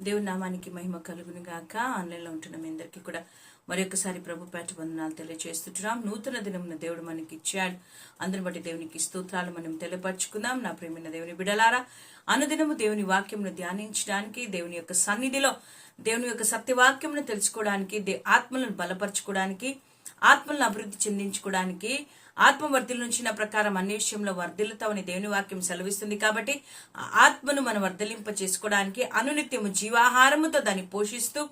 దేవుని నామానికి మహిమ కలుగును గాక. ఆన్లైన్లో ఉంటున్న మీ అందరికీ కూడా మరొకసారి ప్రభు పేట వందనాలు తెలియజేస్తున్నాం నూతన దినమున దేవుడు మనకి ఇచ్చాడు అందుని బట్టి దేవునికి స్తోత్రాలు మనం తెలియపరచుకుందాం. నా ప్రేమైన దేవుని బిడలారా అనుదినము దేవుని వాక్యమును ధ్యానించడానికి దేవుని యొక్క సన్నిధిలో దేవుని యొక్క సత్యవాక్యమును తెలుసుకోవడానికి దే ఆత్మలను బలపరచుకోవడానికి ఆత్మలను అభివృద్ధి చెందించుకోవడానికి ఆత్మవర్ధుల నుంచి నా ప్రకారం అన్ని విషయంలో వర్ధిల్లుతామని దేవుని వాక్యం సెలవిస్తుంది కాబట్టి ఆత్మను మనం వర్ధలింప చేసుకోవడానికి అనునిత్యము జీవాహారముతో దాన్ని పోషిస్తూ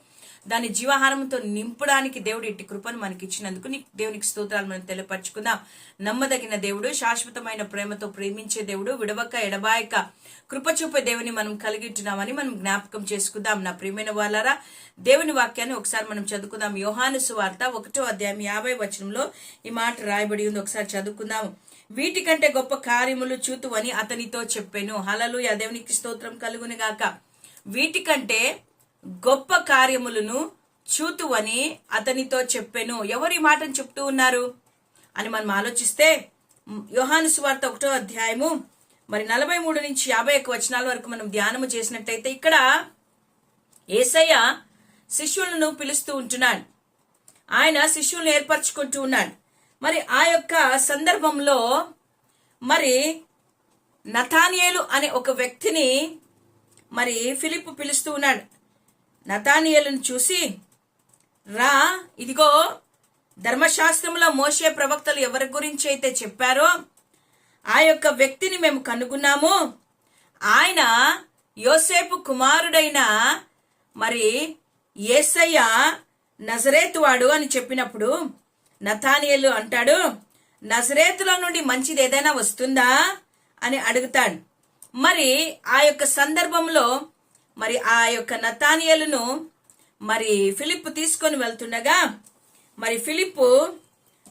దాని జీవాహారంతో నింపడానికి దేవుడు ఇట్టి కృపను మనకి ఇచ్చినందుకు నీకు దేవునికి స్తోత్రాలు మనం తెలియపరచుకుందాం. నమ్మదగిన దేవుడు శాశ్వతమైన ప్రేమతో ప్రేమించే దేవుడు విడవక ఎడబాయక కృపచూపే దేవుని మనం కలిగి ఉంటున్నామని మనం జ్ఞాపకం చేసుకుందాం. నా ప్రియమైన వాళ్ళారా దేవుని వాక్యాన్ని ఒకసారి మనం చదువుకుందాం. యోహాను సువార్త ఒకటో అధ్యాయం యాభై వచనంలో ఈ మాట రాయబడి ఉంది. ఒకసారి చదువుకుందాం. వీటికంటే గొప్ప కార్యములు చూతువని అతనితో చెప్పాను. హలలు దేవునికి స్తోత్రం కలుగునిగాక. వీటికంటే గొప్ప కార్యములను చూతువని అతనితో చెప్పెను. ఎవరి మాటను చెప్తూ ఉన్నారు? అని మనం ఆలోచిస్తే యోహాను సువార్త ఒకటో అధ్యాయము మరి నలభై మూడు నుంచి యాభై ఒక్క వచనాల వరకు మనం ధ్యానము చేసినట్టయితే ఇక్కడ ఏసయ్య శిష్యులను పిలుస్తూ ఉంటున్నాడు. ఆయన శిష్యులను ఏర్పరచుకుంటూ ఉన్నాడు. మరి ఆ యొక్క సందర్భంలో మరి నథానియేలు అనే ఒక వ్యక్తిని మరి ఫిలిప్ పిలుస్తూ ఉన్నాడు. నతానియలను చూసి రా ఇదిగో ధర్మశాస్త్రంలో మోసే ప్రవక్తలు ఎవరి గురించి అయితే చెప్పారో ఆ యొక్క వ్యక్తిని మేము కనుగొన్నాము. ఆయన యోసేపు కుమారుడైన మరి ఏసయ్య నజరేతువాడు అని చెప్పినప్పుడు నతానియలు అంటాడు నజరేతులో నుండి మంచిది ఏదైనా వస్తుందా? అని అడుగుతాడు. మరి ఆ యొక్క సందర్భంలో మరి ఆ యొక్క నతానియలను మరి ఫిలిప్ తీసుకొని వెళ్తుండగా మరి ఫిలిప్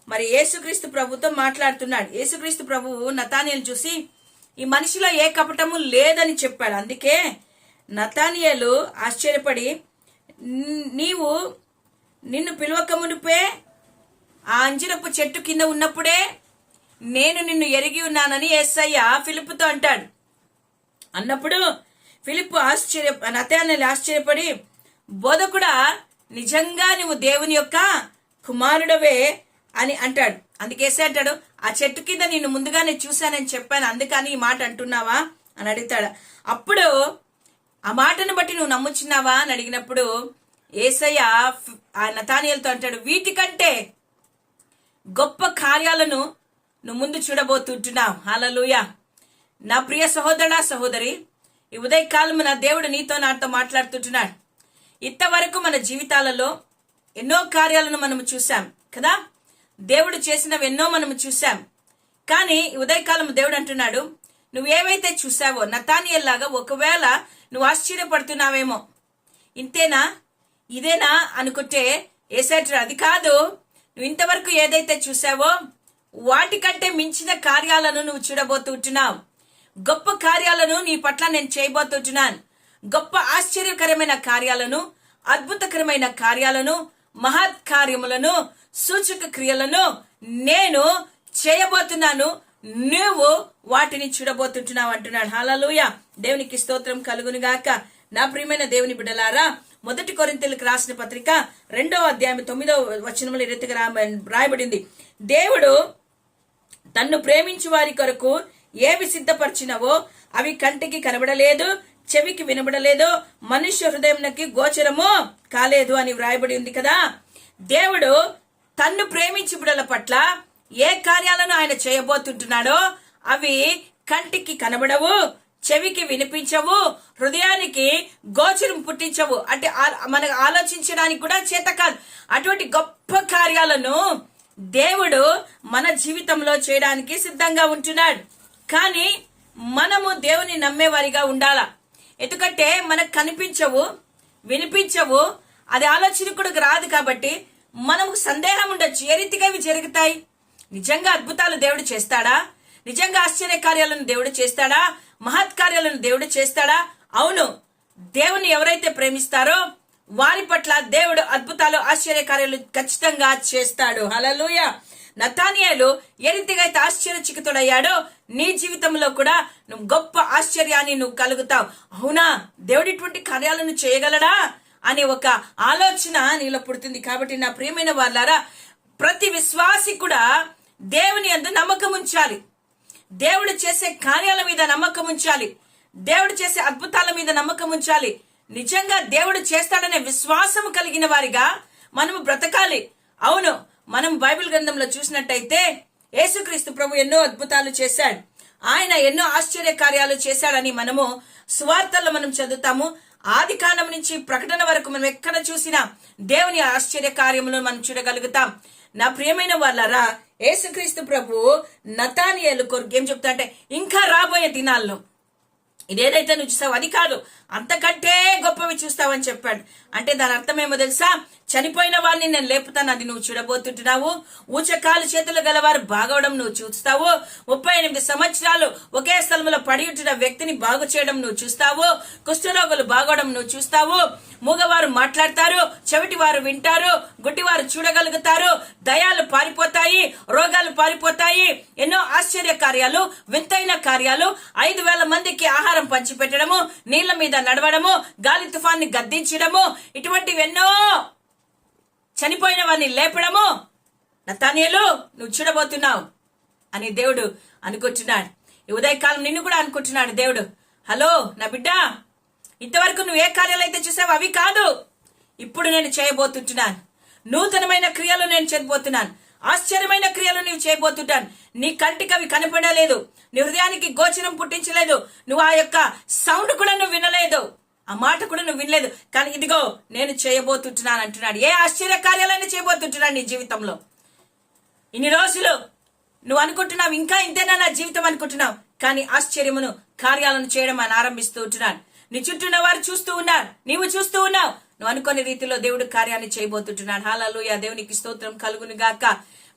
మరి యేసుక్రీస్తు ప్రభుతో మాట్లాడుతున్నాడు. యేసుక్రీస్తు ప్రభువు నతానియలు చూసి ఈ మనిషిలో ఏ కపటము లేదని చెప్పాడు. అందుకే నతానియలు ఆశ్చర్యపడి నీవు నిన్ను పిలవక మునిపే ఆ అంజరపు చెట్టు కింద ఉన్నప్పుడే నేను నిన్ను ఎరిగి ఉన్నానని ఎస్ఐ ఫిలిప్తో అంటాడు. అన్నప్పుడు ఫిలిప్ ఆశ్చర్య నతానియలు ఆశ్చర్యపడి బోధకుడా నిజంగా నువ్వు దేవుని యొక్క కుమారుడవే అని అంటాడు. అందుకేసే అంటాడు ఆ చెట్టు కింద నిన్ను ముందుగానే చూశానని చెప్పాను అందుకని ఈ మాట అంటున్నావా? అని అడుగుతాడు. అప్పుడు ఆ మాటను బట్టి నువ్వు నమ్ముచున్నావా అని అడిగినప్పుడు ఏసయ్య ఆ నతానియలతో అంటాడు వీటికంటే గొప్ప కార్యాలను నువ్వు ముందు చూడబోతుంటున్నావు. హలలుయ నా ప్రియ సహోదరా సహోదరి ఈ ఉదయకాలం నా దేవుడు నీతో నాతో మాట్లాడుతుంటున్నాడు. ఇంతవరకు మన జీవితాలలో ఎన్నో కార్యాలను మనము చూసాం కదా? దేవుడు చేసినవి ఎన్నో మనము చూసాం కానీ ఉదయకాలం దేవుడు అంటున్నాడు నువ్వు ఏవైతే చూసావో నతానియల్లాగా ఒకవేళ నువ్వు ఆశ్చర్యపడుతున్నావేమో. ఇంతేనా? ఇదేనా? అనుకుంటే ఏసేటర్ అది కాదు. నువ్వు ఇంతవరకు ఏదైతే చూసావో వాటికంటే మించిన కార్యాలను నువ్వు చూడబోతుంటున్నావు గొప్ప కార్యాలను నీ పట్ల నేను చేయబోతున్నాను గొప్ప ఆశ్చర్యకరమైన కార్యాలను అద్భుతకరమైన కార్యాలను మహత్ కార్యములను సూచక క్రియలను నేను చేయబోతున్నాను. నువ్వు వాటిని చూడబోతుంటున్నావు అంటున్నాడు. హాలలోయ దేవునికి స్తోత్రం కలుగును గాక. నా ప్రియమైన దేవుని బిడ్డలారా మొదటి కొరింతలకు రాసిన పత్రిక రెండవ అధ్యాయం తొమ్మిదవ వచనములు రీతిగా రాయబడింది. దేవుడు తన్ను ప్రేమించు వారి కొరకు ఏవి సిద్ధపరిచినవో అవి కంటికి కనబడలేదు చెవికి వినబడలేదు మనుష్య హృదయంకి గోచరము కాలేదు అని వ్రాయబడి ఉంది కదా. దేవుడు తన్ను ప్రేమించి బిడల పట్ల ఏ కార్యాలను ఆయన చేయబోతుంటున్నాడో అవి కంటికి కనబడవు చెవికి వినిపించవు హృదయానికి గోచరం పుట్టించవు. అంటే మనకు ఆలోచించడానికి కూడా చేత కాదు. అటువంటి గొప్ప కార్యాలను దేవుడు మన జీవితంలో చేయడానికి సిద్ధంగా ఉంటున్నాడు. కానీ మనము దేవుని నమ్మేవారిగా ఉండాలా? ఎందుకంటే మనకు కనిపించవు వినిపించవు. అది ఆలోచనకుడికి రాదు కాబట్టి మనకు సందేహం ఉండొచ్చు. ఏ రీతిగా ఇవి జరుగుతాయి? నిజంగా అద్భుతాలు దేవుడు చేస్తాడా? నిజంగా ఆశ్చర్య కార్యాలను దేవుడు చేస్తాడా? మహత్ కార్యాలను దేవుడు చేస్తాడా? అవును. దేవుని ఎవరైతే ప్రేమిస్తారో వారి పట్ల దేవుడు అద్భుతాలు ఆశ్చర్య కార్యాలు ఖచ్చితంగా చేస్తాడు. హలలుయ నతానియాలు ఏ రీతిగా అయితే ఆశ్చర్యచికితుడయ్యాడో నీ జీవితంలో కూడా నువ్వు గొప్ప ఆశ్చర్యాన్ని నువ్వు కలుగుతావు. అవునా? దేవుడిటువంటి కార్యాలను చేయగలడా? అనే ఒక ఆలోచన నీలో పుడుతుంది. కాబట్టి నా ప్రియమైన వాళ్ళారా ప్రతి విశ్వాసి కూడా దేవుని అందు నమ్మకం ఉంచాలి. దేవుడు చేసే కార్యాల మీద నమ్మకం ఉంచాలి. దేవుడు చేసే అద్భుతాల మీద నమ్మకం ఉంచాలి. నిజంగా దేవుడు చేస్తాడనే విశ్వాసం కలిగిన వారిగా మనము బ్రతకాలి. అవును మనం బైబిల్ గ్రంథంలో చూసినట్టయితే యేసుక్రీస్తు ప్రభు ఎన్నో అద్భుతాలు చేశాడు. ఆయన ఎన్నో ఆశ్చర్య కార్యాలు చేశాడని మనము సువార్తల్లో మనం చదువుతాము. ఆది కాలం నుంచి ప్రకటన వరకు మనం ఎక్కడ చూసినా దేవుని ఆశ్చర్య కార్యములను మనం చూడగలుగుతాం. నా ప్రియమైన వాళ్ళరా యేసుక్రీస్తు ప్రభు నతానియలు కొరకు ఏం చెప్తా అంటే ఇంకా రాబోయే దినాల్లో ఇదేదైతే నువ్వు చూసావు అది కాదు. అంతకంటే గొప్పవి చూస్తావని చెప్పాడు. అంటే దాని అర్థం ఏమో తెలుసా? చనిపోయిన వారిని నేను లేపుతాను అది నువ్వు చూడబోతుంటున్నావు. ఊచకాలు చేతులు గలవారు బాగవడం నువ్వు చూస్తావు. ముప్పై ఎనిమిది సంవత్సరాలు ఒకే స్థలంలో పడి ఉంటున్న వ్యక్తిని బాగు చేయడం నువ్వు చూస్తావు. కుష్ఠరోగులు బాగవడం నువ్వు చూస్తావు. మూగవారు మాట్లాడతారు చెవిటి వారు వింటారు గుడ్డివారు చూడగలుగుతారు. దయాలు పారిపోతాయి రోగాలు పారిపోతాయి. ఎన్నో ఆశ్చర్య కార్యాలు వింతైన కార్యాలు. ఐదు వేల మందికి ఆహారం పంచిపెట్టడము నీళ్ళ మీద నడవడము గాలి తుఫాన్ని గద్దించడము ఇటువంటివెన్నో చనిపోయిన వారిని లేపడము. నతానియలు నువ్వు చూడబోతున్నావు అని దేవుడు అనుకుంటున్నాడు. ఈ ఉదయకాలం నిన్ను కూడా అనుకుంటున్నాడు దేవుడు. హలో నా బిడ్డ ఇంతవరకు నువ్వు ఏ కార్యాలు అయితే చూసావు అవి కాదు. ఇప్పుడు నేను చేయబోతుంటున్నాను. నూతనమైన క్రియలు నేను చేయబోతున్నాను. ఆశ్చర్యమైన క్రియలు నీవు చేయబోతుంటాను. నీ కంటికి అవి కనపడలేదు. నీ హృదయానికి గోచరం పుట్టించలేదు. నువ్వు ఆ యొక్క సౌండ్ కూడా నువ్వు వినలేదు. ఆ మాట కూడా నువ్వు వినలేదు. కానీ ఇదిగో నేను చేయబోతుంటున్నాను అంటున్నాడు. ఏ ఆశ్చర్య కార్యాలైనా చేయబోతుంటున్నాను నీ జీవితంలో? ఇన్ని రోజులు నువ్వు అనుకుంటున్నావు ఇంకా ఇంతేనా నా జీవితం అనుకుంటున్నావు? కానీ ఆశ్చర్యమును కార్యాలను చేయడం అని ఆరంభిస్తూ ఉంటున్నాను నీ చుట్టూ ఉన్న వారు చూస్తూ ఉన్నారు. నీవు చూస్తూ ఉన్నావు. నువ్వు అనుకునే రీతిలో దేవుడు కార్యాన్ని చేయబోతుంటున్నాడు. హాలూయ దేవునికి స్తోత్రం కలుగును గాక.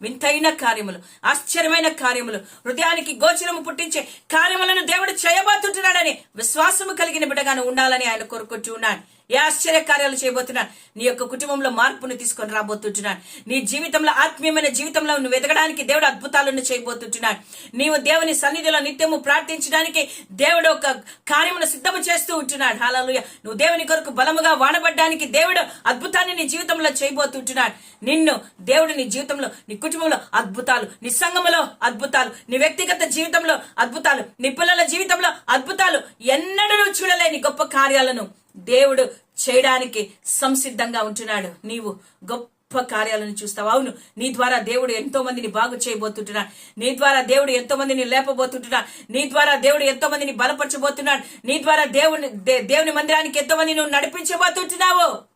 వింతైన కార్యములు ఆశ్చర్యమైన కార్యములు హృదయానికి గోచరము పుట్టించే కార్యములను దేవుడు చేయబోతుంటున్నాడని విశ్వాసము కలిగిన బిడ్డగాను ఉండాలని ఆయన కోరుకుంటూ ఉన్నాడు. ఏ ఆశ్చర్య కార్యాలు చేయబోతున్నాను? నీ యొక్క కుటుంబంలో మార్పును తీసుకొని రాబోతుంటున్నాను. నీ జీవితంలో ఆత్మీయమైన జీవితంలో నువ్వు ఎదగడానికి దేవుడు అద్భుతాలను చేయబోతుంటున్నాడు. నీవు దేవుని సన్నిధిలో నిత్యము ప్రార్థించడానికి దేవుడు ఒక కార్యమును సిద్ధము చేస్తూ ఉంటున్నాడు. హాలలుయ నువ్వు దేవుని కొరకు బలముగా వాడబడ్డానికి దేవుడు అద్భుతాన్ని నీ జీవితంలో చేయబోతుంటున్నాడు. నిన్ను దేవుడు నీ జీవితంలో నీ కుటుంబంలో అద్భుతాలు నీ సంఘములో అద్భుతాలు నీ వ్యక్తిగత జీవితంలో అద్భుతాలు నీ పిల్లల జీవితంలో అద్భుతాలు ఎన్నడూ చూడలేని గొప్ప కార్యాలను దేవుడు చేయడానికి సంసిద్ధంగా ఉంటున్నాడు. నీవు గొప్ప కార్యాలను చూస్తావు. అవును నీ ద్వారా దేవుడు ఎంతో మందిని బాగు చేయబోతుంటున్నాడు. నీ ద్వారా దేవుడు ఎంతో మందిని లేపబోతుంటున్నాడు. నీ ద్వారా దేవుడు ఎంతో మందిని బలపరచబోతున్నాడు. నీ ద్వారా దేవుని దే- దేవుని మందిరానికి ఎంతో మంది నువ్వు నడిపించబోతుంటున్నావు.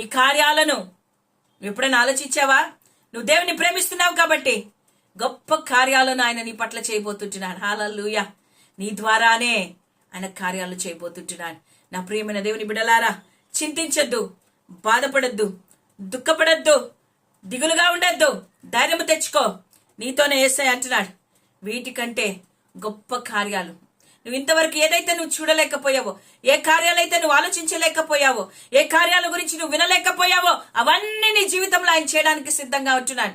ఈ కార్యాలను నువ్వు ఎప్పుడైనా ఆలోచించావా? నువ్వు దేవుని ప్రేమిస్తున్నావు కాబట్టి గొప్ప కార్యాలను ఆయన నీ పట్ల చేయబోతుంటున్నాడు. హాలూయ నీ ద్వారానే ఆయన కార్యాలు చేయబోతుంటున్నాడు. నా ప్రియమైన దేవుని బిడలారా చింతించొద్దు బాధపడద్దు దుఃఖపడద్దు దిగులుగా ఉండొద్దు ధైర్యం తెచ్చుకో. నీతోనే వేస్తాయి అంటున్నాడు. వీటికంటే గొప్ప కార్యాలు. నువ్వు ఇంతవరకు ఏదైతే నువ్వు చూడలేకపోయావో ఏ కార్యాలైతే నువ్వు ఆలోచించలేకపోయావో ఏ కార్యాల గురించి నువ్వు వినలేకపోయావో అవన్నీ నీ జీవితంలో ఆయన చేయడానికి సిద్ధంగా ఉంటున్నాడు.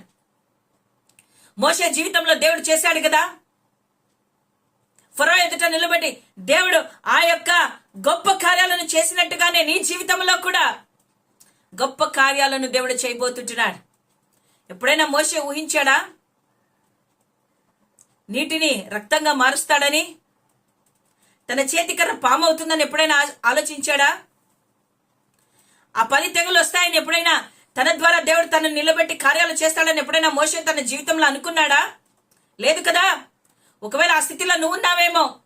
మోసే జీవితంలో దేవుడు చేశాడు కదా? ఫరో ఎదుట నిలబడి దేవుడు ఆ యొక్క గొప్ప కార్యాలను చేసినట్టుగానే నీ జీవితంలో కూడా గొప్ప కార్యాలను దేవుడు చేయబోతుంటున్నాడు. ఎప్పుడైనా మోసే ఊహించాడా? నీటిని రక్తంగా మారుస్తాడని? తన చేతికర్ర పాము అవుతుందని ఎప్పుడైనా ఆలోచించాడా? ఆ పది తెగులు వస్తాయని ఎప్పుడైనా తన ద్వారా దేవుడు తను నిలబెట్టి కార్యాలు చేస్తాడని ఎప్పుడైనా మోసే తన జీవితంలో అనుకున్నాడా? లేదు కదా? ఒకవేళ ఆ స్థితిలో నువ్వు ఉన్నావేమో?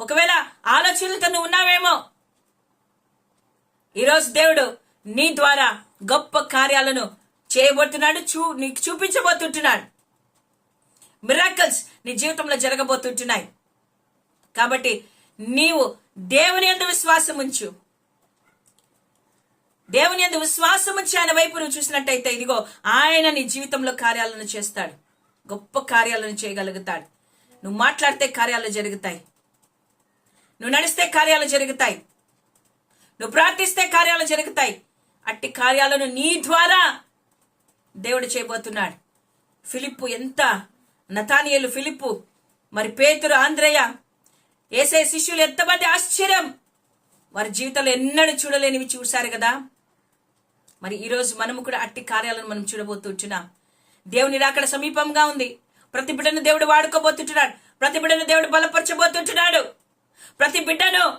ఒకవేళ ఆలోచనలతో నువ్వు ఉన్నావేమో? ఈరోజు దేవుడు నీ ద్వారా గొప్ప కార్యాలను చేయబోతున్నాడు చూ నీకు చూపించబోతుంటున్నాడు. మిరాకల్స్ నీ జీవితంలో జరగబోతుంటున్నాయి. కాబట్టి నీవు దేవుని ఎందు విశ్వాసం ఉంచు. దేవుని ఎందు విశ్వాసం ఉంచి ఆయన వైపు నువ్వు చూసినట్టయితే ఇదిగో ఆయన నీ జీవితంలో కార్యాలను చేస్తాడు. గొప్ప కార్యాలను చేయగలుగుతాడు. నువ్వు మాట్లాడితే కార్యాలు జరుగుతాయి. నువ్వు నడిస్తే కార్యాలు జరుగుతాయి. నువ్వు ప్రార్థిస్తే కార్యాలు జరుగుతాయి. అట్టి కార్యాలను నీ ద్వారా దేవుడు చేయబోతున్నాడు. ఫిలిప్పు ఎంత నతానియలు ఫిలిప్పు మరి పేతురు ఆంధ్రయ్య ఏసే శిష్యులు ఎంతమంది ఆశ్చర్యం! వారి జీవితంలో ఎన్నడూ చూడలేనివి చూశారు కదా. మరి ఈరోజు మనము కూడా అట్టి కార్యాలను మనం చూడబోతున్నాం దేవుని రాకడ సమీపంగా ఉంది. ప్రతి బిడ్డను దేవుడు వాడుకోబోతుంటున్నాడు. ప్రతి బిడ్డను దేవుడు బలపరచబోతుంటున్నాడు. ప్రతి బిడ్డను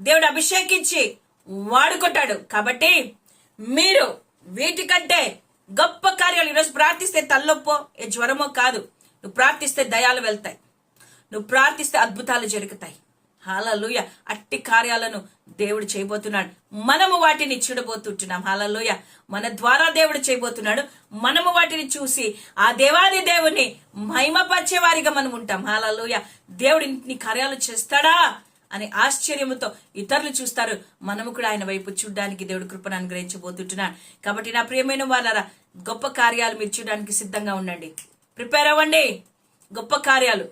దేవుడు అభిషేకించి వాడుకుంటాడు. కాబట్టి మీరు వీటికంటే గొప్ప కార్యాలు ఈరోజు ప్రార్థిస్తే తల్లొప్పో ఏ జ్వరమో కాదు. నువ్వు ప్రార్థిస్తే దయాలు వెళ్తాయి. నువ్వు ప్రార్థిస్తే అద్భుతాలు జరుగుతాయి. హాలలోయ అట్టి కార్యాలను దేవుడు చేయబోతున్నాడు. మనము వాటిని చూడబోతుంటున్నాం. హాలలోయ మన ద్వారా దేవుడు చేయబోతున్నాడు. మనము వాటిని చూసి ఆ దేవాది దేవుని మహిమపరిచే వారిగా మనం ఉంటాం. హాలలోయ దేవుడు ఇంటిని కార్యాలు చేస్తాడా అని ఆశ్చర్యంతో ఇతరులు చూస్తారు. మనము కూడా ఆయన వైపు చూడడానికి దేవుడు కృపను అనుగ్రహించబోతుంటున్నాడు. కాబట్టి నా ప్రియమైన వాళ్ళరా గొప్ప కార్యాలు మీరు చూడడానికి సిద్ధంగా ఉండండి. ప్రిపేర్ అవ్వండి. గొప్ప కార్యాలు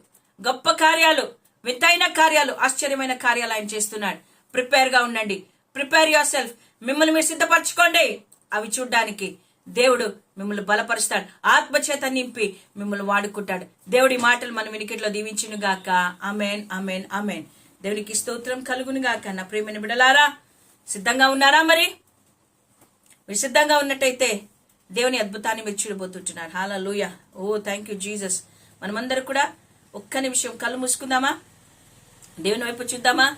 గొప్ప కార్యాలు వింతైన కార్యాలు ఆశ్చర్యమైన కార్యాలు ఆయన చేస్తున్నాడు. ప్రిపేర్గా ఉండండి. ప్రిపేర్ యువర్ సెల్ఫ్ మిమ్మల్ని మీరు సిద్ధపరచుకోండి. అవి చూడ్డానికి. దేవుడు మిమ్మల్ని బలపరుస్తాడు. ఆత్మచేత నింపి మిమ్మల్ని వాడుకుంటాడు. దేవుడి మాటలు మన వినికిట్లో దీవించును గాక. అమెన్ అమెన్ అమెన్ దేవునికి స్తోత్రం కలుగును గాక. నా ప్రేమని బిడలారా సిద్ధంగా ఉన్నారా మరి? మీరు సిద్ధంగా ఉన్నట్టయితే దేవుని అద్భుతాన్ని మీరు చూడబోతుంటున్నారు. హాలా లూయ ఓ థ్యాంక్ యూ జీసస్ మనమందరం కూడా ఒక్క నిమిషం కళ్ళు మూసుకుందామా? దేవుని వైపు చూద్దామా?